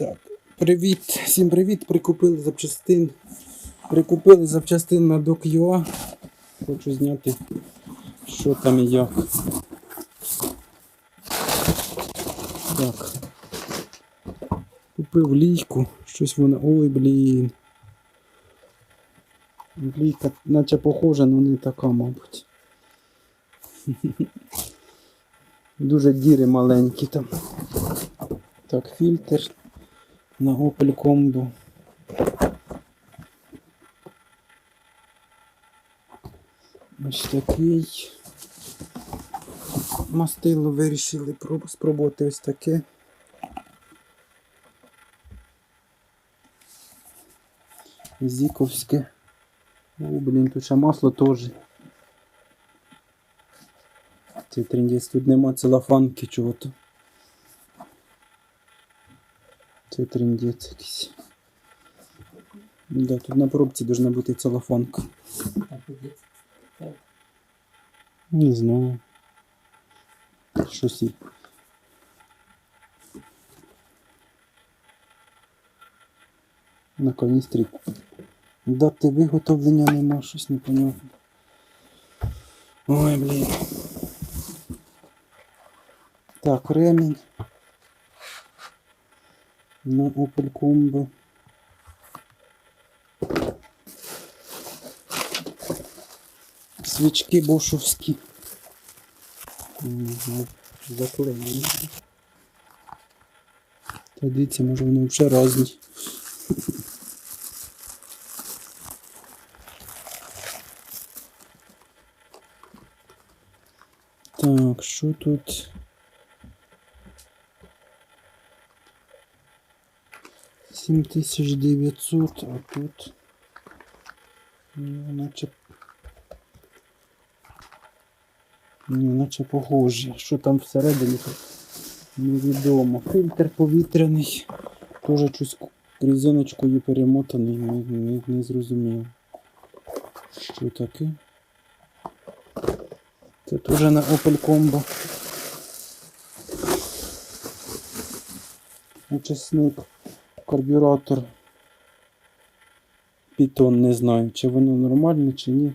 Так, привіт, всім привіт. Прикупили запчастин. Прикупили запчастин на Doc.ua. Хочу зняти, що там і як. Так. Купив лійку, щось вона. Ой, блін. Лійка наче похожа, але не така, мабуть. Дуже діри маленькі там. Так, фільтр на Opel Combo. Ось такий. Мастило вирішили спробувати ось таке. Зіковське. О, блін, тут ще масло теж. Це трендець, тут нема целофанки чого-то. Це трендець якийсь. Да, тут на пробці должна бути целофанка. Не знаю. Щось. На каністрі. Дати виготовлення нема, щось непонятно. Ой, блін. Так, ремінь. На Opel Combo. Свічки бошовські. Заклеєні. Та дивіться, може вони взагалі різні. Так, що тут? Сім тисяч дев'ятсот, а тут ну, наче ну, наче похоже. Що там всередині невідомо. Фільтр повітряний. Теж щось резиночкою перемотаний, не, не, не зрозумів. Що таке? Це теж на Opel Combo. Очисник, карбюратор. Пітон не знаю, чи воно нормальне, чи ні.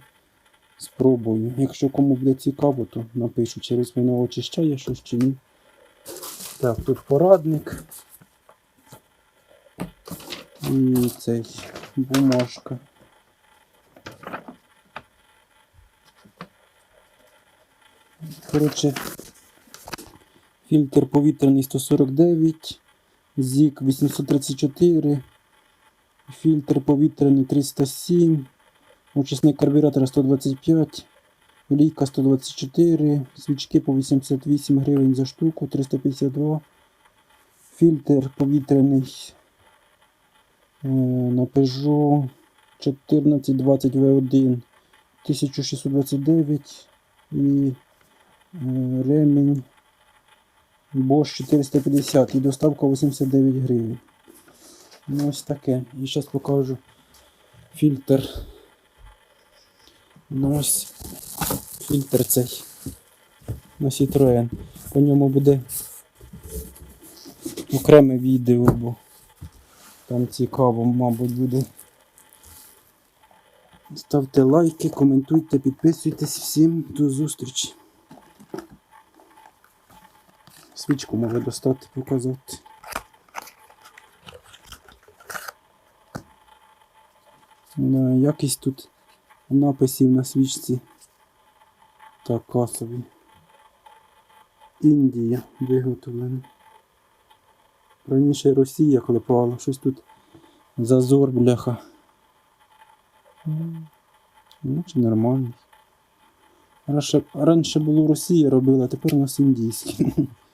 Спробую. Якщо кому буде цікаво, то напишу, через воно очищає щось чи ні. Так, тут порадник. І цей бумажка. Коротше, фільтр повітряний 149, ЗІК 834, фільтр повітряний 307, очисник карбюратора 125, олійка 124, свічки по 88 гривень за штуку, 352, фільтр повітряний е, на Peugeot 1420 V1 1629 і Е, Ремінь Bosch 450 і доставка 89 гривень. Ну ось таке. І зараз покажу фільтр. Ну ось фільтр цей на Citroen. По ньому буде окреме відео, бо там цікаво, мабуть, буде. Ставте лайки, коментуйте, підписуйтесь. Всім до зустрічі. Свічку може достати, показати. Да, якість тут написів на свічці. Така собі. Індія виготовлена. Раніше Росія клепала, щось тут зазор, бляха. Ну, чи. Раніше, раніше було Росія робила, а тепер у нас індійські.